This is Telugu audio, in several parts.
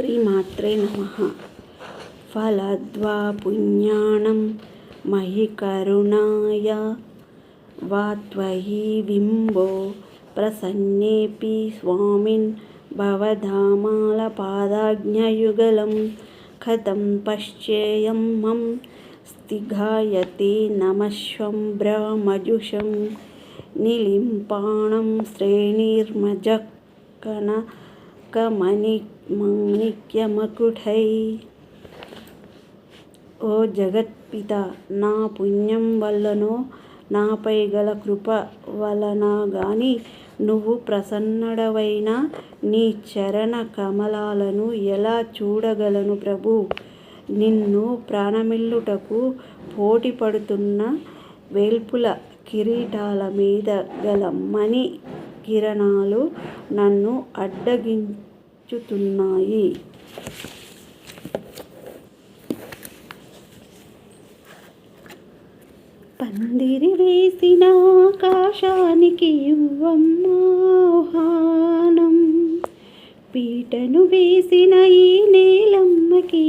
శ్రీమాత్రే నమ. ఫలద్వా పుణ్యాణం మహి కరుణాయ. వా త్వయి వింబో ప్రసన్నేపి స్వామిన్ భవధామాల పాదాజ్ఞయుగలం కథం పశ్చేయం మం స్థిఘాయతే నమశ్వం బ్రహ్మజుషం. నిలింపాణం ఒక్క మణి మాణిక్యమకుఠై ఓ జగత్పిత నా పుణ్యం వల్లనో నాపై గల కృప వలన గాని నువ్వు ప్రసన్నడవైన నీ చరణ కమలాలను ఎలా చూడగలను ప్రభు నిన్ను ప్రాణమిల్లుటకు పోటీ పడుతున్న వేల్పుల కిరీటాల మీద గల మణి కిరణాలు నన్ను అడ్డగించుతున్నాయి. పందిరి వేసిన ఆకాశానికి ఇవ్వమ్మాహానం పీటను వేసిన ఈ నేలమ్మకి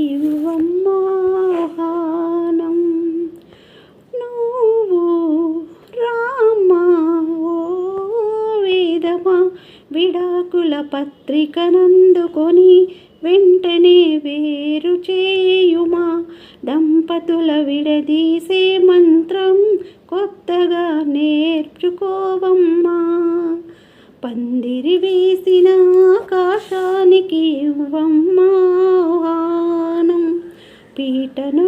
విడాకుల పత్రికనందుకొని వెంటనే వేరు చేయుమా? దంపతుల విడదీసే మంత్రం కొత్తగా నేర్చుకోవమ్మా. పందిరి వేసిన ఆకాశానికి ఇవ్వమ్మానం పీటను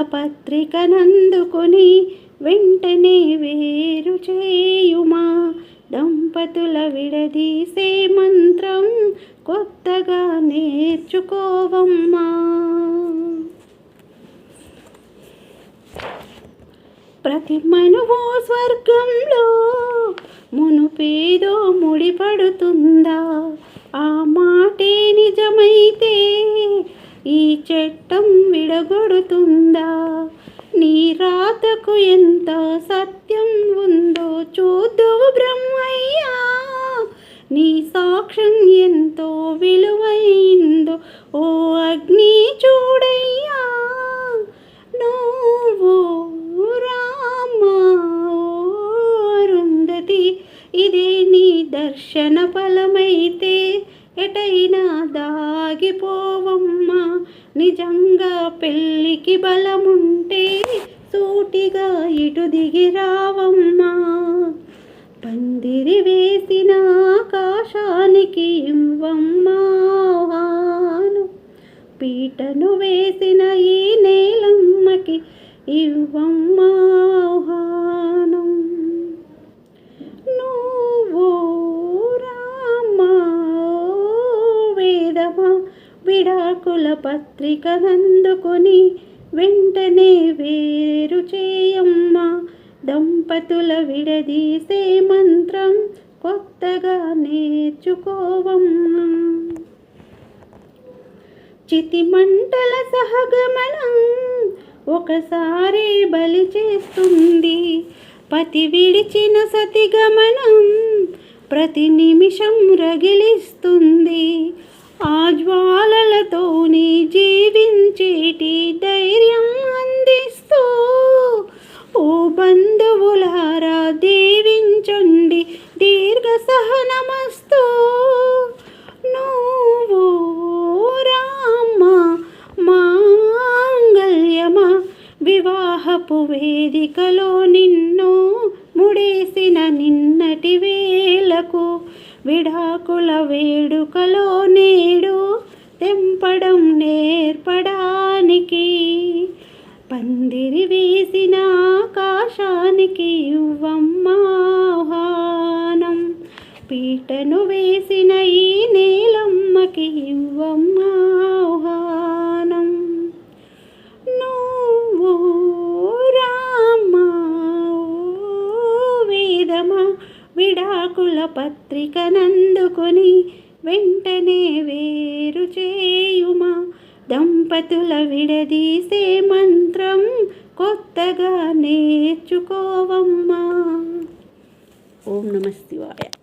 పత్రిక నందుకుని వెంటనే వేరు చేయుమా? దంపతుల విడదీసే మంత్రం కొత్తగా నేర్చుకోవమ్మా. ప్రతి మనువో స్వర్గంలో మునుపేదో ముడిపడుతుందా? ఆ మాటే నిజమైతే ఈ చట్టం విడగొడుతుందా? నీ రాతకు ఎంత సత్యం ఉందో చూద్దువు బ్రహ్మయ్యా. నీ సాక్ష్యం ఎంతో విలువైందో ఓ అగ్ని చూడయ్యా నువ్వు రామా అరుంధతి ఇదే నీ దర్శన ఫలమైతే ఎటైనా దాగిపోవమ్మా నిజంగా పెళ్ళికి బలముంటే సూటిగా ఇటు దిగి రావమ్మా. పందిరి వేసిన ఆకాశానికి ఇవ్వమ్మాను పీటను వేసిన ఈ నేలమ్మకి ఇవ్వమ్మాహానం విడాకుల పత్రికనందుకొని వెంటనే వేరు చేయమ్మ. దంపతుల విడదీసే మంత్రం కొత్తగా నేర్చుకోవమ్మా. చితిమంటల సహగమనం ఒకసారి బలి చేస్తుంది. పతి విడిచిన సతిగమనం ప్రతి నిమిషం రగిలిస్తుంది. ఆ జ్వాలలతోని జీవించేటి ధైర్యం అందిస్తూ ఓ బంధువులారా దీవించండి దీర్ఘ సహనమస్తూ నువ్వు రామ మాంగళ్యమా వివాహపు వేదికలో నిన్ను ముడేసిన నిన్నటి వేలకు విడాకుల వేడుకలో నేడు తెంపడం నేర్పడానికి. పందిరి వేసిన ఆకాశానికి ఇవ్వమ్మాహానం పీటను వేసిన ఈ నేలమ్మకి ఇవ్వమ్మాహానం నువ్వు రామా వేదమా విడాకుల పత్రికనందుకొని వెంటనే వేరు చేయుమా? దంపతుల విడదీసే మంత్రం కొత్తగా నేర్చుకోవమ్మా. ఓం నమ శివాయ.